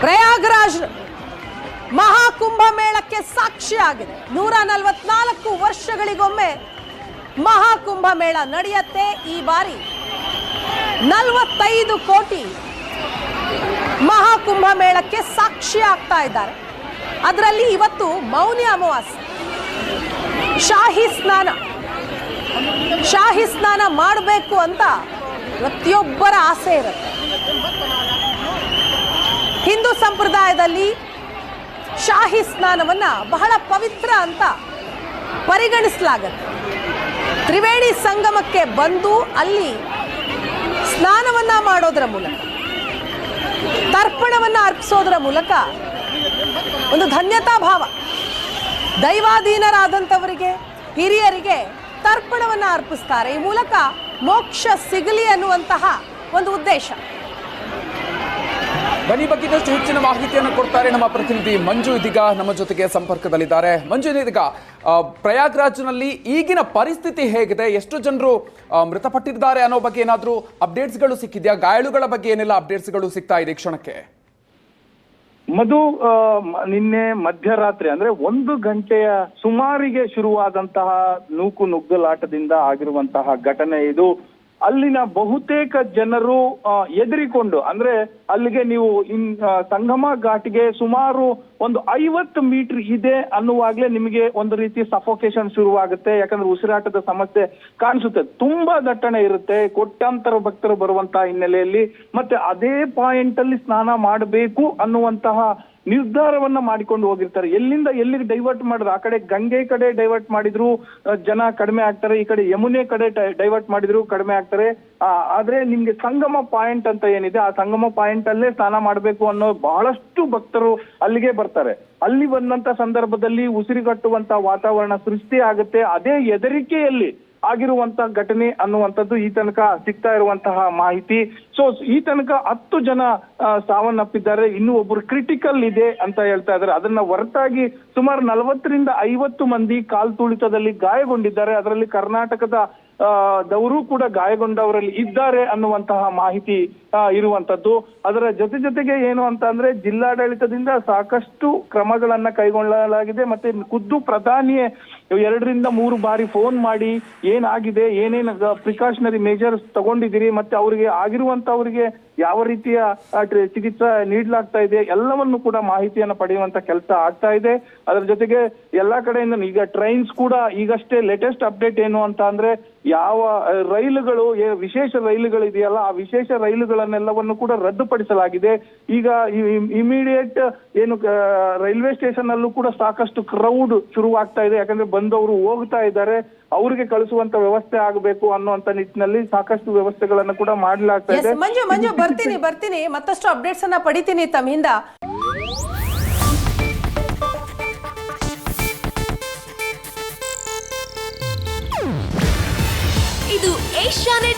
ಪ್ರಯಾಗ್ರಾಜ್ ಮಹಾಕುಂಭ ಮೇಳಕ್ಕೆ ಸಾಕ್ಷಿಯಾಗಿದೆ. ನೂರ ನಲವತ್ನಾಲ್ಕು ವರ್ಷಗಳಿಗೊಮ್ಮೆ ಮಹಾಕುಂಭ ಮೇಳ ನಡೆಯುತ್ತೆ ಈ ಬಾರಿ. ನಲವತ್ತೈದು ಕೋಟಿ ಮಹಾಕುಂಭ ಮೇಳಕ್ಕೆ ಸಾಕ್ಷಿ ಆಗ್ತಾ ಇದ್ದಾರೆ. ಅದರಲ್ಲಿ ಇವತ್ತು ಮೌನಿ ಅಮಾವಾಸ್ಯೆ. ಶಾಹಿ ಸ್ನಾನ. ಶಾಹಿ ಸ್ನಾನ ಮಾಡಬೇಕು ಅಂತ ಪ್ರತಿಯೊಬ್ಬರ ಆಸೆ ಇರುತ್ತೆ. ಸಂಪ್ರದಾಯದಲ್ಲಿ ಶಾಹಿ ಸ್ನಾನವನ್ನ ಬಹಳ ಪವಿತ್ರ ಅಂತ ಪರಿಗಣಿಸಲಾಗತ್ತೆ. ತ್ರಿವೇಣಿ ಸಂಗಮಕ್ಕೆ ಬಂದು ಅಲ್ಲಿ ಸ್ನಾನವನ್ನ ಮಾಡೋದರ ಮೂಲಕ, ತರ್ಪಣವನ್ನ ಅರ್ಪಿಸೋದರ ಮೂಲಕ ಒಂದು ಧನ್ಯತಾ ಭಾವ, ದೈವಾಧೀನರಾದಂಥವರಿಗೆ, ಹಿರಿಯರಿಗೆ ತರ್ಪಣವನ್ನು ಅರ್ಪಿಸ್ತಾರೆ. ಈ ಮೂಲಕ ಮೋಕ್ಷ ಸಿಗಲಿ ಅನ್ನುವಂತಹ ಒಂದು ಉದ್ದೇಶ. ಬನ್ನಿ ಬಗ್ಗೆ ಇನ್ನಷ್ಟು ಹೆಚ್ಚಿನ ಮಾಹಿತಿಯನ್ನು ಕೊಡ್ತಾರೆ ನಮ್ಮ ಪ್ರತಿನಿಧಿ ಮಂಜು ಇದೀಗ ನಮ್ಮ ಜೊತೆಗೆ ಸಂಪರ್ಕದಲ್ಲಿದ್ದಾರೆ. ಮಂಜು ಇದೀಗ ಪ್ರಯಾಗ್ರಾಜ್ನಲ್ಲಿ ಈಗಿನ ಪರಿಸ್ಥಿತಿ ಹೇಗಿದೆ? ಎಷ್ಟು ಜನರು ಮೃತಪಟ್ಟಿದ್ದಾರೆ ಅನ್ನೋ ಬಗ್ಗೆ ಏನಾದರೂ ಅಪ್ಡೇಟ್ಸ್ಗಳು ಸಿಕ್ಕಿದೆಯಾ? ಗಾಯಾಳುಗಳ ಬಗ್ಗೆ ಏನೆಲ್ಲ ಅಪ್ಡೇಟ್ಸ್ಗಳು ಸಿಗ್ತಾ ಇದೆ ಕ್ಷಣಕ್ಕೆ? ಮಧು ನಿನ್ನೆ ಮಧ್ಯರಾತ್ರಿ, ಅಂದ್ರೆ ಒಂದು ಗಂಟೆಯ ಸುಮಾರಿಗೆ ಶುರುವಾದಂತಹ ನೂಕು ನುಗ್ಗಲಾಟದಿಂದ ಆಗಿರುವಂತಹ ಘಟನೆ ಇದು. ಅಲ್ಲಿನ ಬಹುತೇಕ ಜನರು ಎದುರಿಕೊಂಡು, ಅಂದ್ರೆ ಅಲ್ಲಿಗೆ ನೀವು ಇನ್ ಸಂಗಮ ಘಾಟಿಗೆ ಸುಮಾರು ಒಂದು ಐವತ್ತು ಮೀಟರ್ ಇದೆ ಅನ್ನುವಾಗ್ಲೇ ನಿಮಗೆ ಒಂದು ರೀತಿ ಸಫೋಕೇಶನ್ ಶುರುವಾಗುತ್ತೆ. ಯಾಕಂದ್ರೆ ಉಸಿರಾಟದ ಸಮಸ್ಯೆ ಕಾಣಿಸುತ್ತೆ. ತುಂಬಾ ದಟ್ಟಣೆ ಇರುತ್ತೆ. ಕೋಟ್ಯಾಂತರ ಭಕ್ತರು ಬರುವಂತಹ ಹಿನ್ನೆಲೆಯಲ್ಲಿ. ಮತ್ತೆ ಅದೇ ಪಾಯಿಂಟ್ ಅಲ್ಲಿ ಸ್ನಾನ ಮಾಡಬೇಕು ಅನ್ನುವಂತಹ ನಿರ್ಧಾರವನ್ನ ಮಾಡಿಕೊಂಡು ಹೋಗಿರ್ತಾರೆ. ಎಲ್ಲಿಂದ ಎಲ್ಲಿಗೆ ಡೈವರ್ಟ್ ಮಾಡಿದ್ರು? ಆ ಕಡೆ ಗಂಗೆ ಕಡೆ ಡೈವರ್ಟ್ ಮಾಡಿದ್ರು ಜನ ಕಡಿಮೆ ಆಗ್ತಾರೆ. ಈ ಕಡೆ ಯಮುನೆ ಕಡೆ ಡೈವರ್ಟ್ ಮಾಡಿದ್ರು, ಕಡಿಮೆ ಆಗ್ತಾರೆ. ಆದ್ರೆ ನಿಮ್ಗೆ ಸಂಗಮ ಪಾಯಿಂಟ್ ಅಂತ ಏನಿದೆ, ಆ ಸಂಗಮ ಪಾಯಿಂಟ್ ಅಲ್ಲೇ ಸ್ನಾನ ಮಾಡಬೇಕು ಅನ್ನೋ ಬಹಳಷ್ಟು ಭಕ್ತರು ಅಲ್ಲಿಗೆ ಬರ್ತಾರೆ. ಅಲ್ಲಿ ಬಂದಂತ ಸಂದರ್ಭದಲ್ಲಿ ಉಸಿರುಗಟ್ಟುವಂತ ವಾತಾವರಣ ಸೃಷ್ಟಿ ಆಗುತ್ತೆ. ಅದೇ ಹೆದರಿಕೆಯಲ್ಲಿ ಆಗಿರುವಂತ ಘಟನೆ ಅನ್ನುವಂಥದ್ದು ಈ ತನಕ ಸಿಗ್ತಾ ಇರುವಂತಹ ಮಾಹಿತಿ. ಸೊ ಈ ತನಕ ಹತ್ತು ಜನ ಸಾವನ್ನಪ್ಪಿದ್ದಾರೆ. ಇನ್ನೂ ಒಬ್ರು ಕ್ರಿಟಿಕಲ್ ಇದೆ ಅಂತ ಹೇಳ್ತಾ ಇದ್ದಾರೆ. ಅದನ್ನ ಹೊರತಾಗಿ ಸುಮಾರು ನಲವತ್ತರಿಂದ ಐವತ್ತು ಮಂದಿ ಕಾಲ್ ತುಳಿತದಲ್ಲಿ ಗಾಯಗೊಂಡಿದ್ದಾರೆ. ಅದರಲ್ಲಿ ಕರ್ನಾಟಕದ ದವರು ಕೂಡ ಗಾಯಗೊಂಡವರಲ್ಲಿ ಇದ್ದಾರೆ ಅನ್ನುವಂತಹ ಮಾಹಿತಿ ಇರುವಂತದ್ದು. ಅದರ ಜೊತೆ ಜೊತೆಗೆ ಏನು ಅಂತ ಅಂದ್ರೆ ಜಿಲ್ಲಾಡಳಿತದಿಂದ ಸಾಕಷ್ಟು ಕ್ರಮಗಳನ್ನ ಕೈಗೊಳ್ಳಲಾಗಿದೆ ಮತ್ತೆ ಖುದ್ದು ಪ್ರಧಾನಿಯೇ ಎರಡರಿಂದ ಮೂರು ಬಾರಿ ಫೋನ್ ಮಾಡಿ ಏನಾಗಿದೆ, ಏನೇನು ಪ್ರಿಕಾಷನರಿ ಮೇಜರ್ಸ್ ತಗೊಂಡಿದ್ದೀರಿ, ಮತ್ತೆ ಅವರಿಗೆ ಆಗಿರುವಂತ ಅವರಿಗೆ ಯಾವ ರೀತಿಯ ಚಿಕಿತ್ಸೆ ನೀಡಲಾಗ್ತಾ ಇದೆ, ಎಲ್ಲವನ್ನು ಕೂಡ ಮಾಹಿತಿಯನ್ನ ಪಡೆಯುವಂತ ಕೆಲಸ ಆಗ್ತಾ ಇದೆ. ಅದರ ಜೊತೆಗೆ ಎಲ್ಲಾ ಕಡೆಯಿಂದ ಈಗ ಟ್ರೈನ್ಸ್ ಕೂಡ ಈಗಷ್ಟೇ ಲೇಟೆಸ್ಟ್ ಅಪ್ಡೇಟ್ ಏನು ಅಂತ ಅಂದ್ರೆ ಯಾವ ರೈಲುಗಳು ವಿಶೇಷ ರೈಲುಗಳು ಇದೆಯಲ್ಲ ಆ ವಿಶೇಷ ರೈಲುಗಳನ್ನೆಲ್ಲವನ್ನು ಕೂಡ ರದ್ದುಪಡಿಸಲಾಗಿದೆ. ಈಗ ಇಮಿಡಿಯೇಟ್ ಏನು ರೈಲ್ವೆ ಸ್ಟೇಷನ್ ಅಲ್ಲೂ ಕೂಡ ಸಾಕಷ್ಟು ಕ್ರೌಡ್ ಶುರುವಾಗ್ತಾ ಇದೆ. ಯಾಕಂದ್ರೆ ಬಂದವರು ಹೋಗ್ತಾ ಇದ್ದಾರೆ. ಅವರಿಗೆ ಕಳಿಸುವಂತ ವ್ಯವಸ್ಥೆ ಆಗಬೇಕು ಅನ್ನುವಂತ ನಿಟ್ಟಿನಲ್ಲಿ ಸಾಕಷ್ಟು ವ್ಯವಸ್ಥೆಗಳನ್ನು ಕೂಡ ಮಾಡಲಾಗ್ತಾ ಇದೆ. ಮಂಜು ಮಂಜು ಬರ್ತೀನಿ ಬರ್ತೀನಿ. ಮತ್ತಷ್ಟು ಅಪ್ಡೇಟ್ಸ್ ಅನ್ನ ಪಡಿತೀನಿ ತಮ್ಮಿಂದ. ಇದು ಏಷ್ಯಾನೆಟ್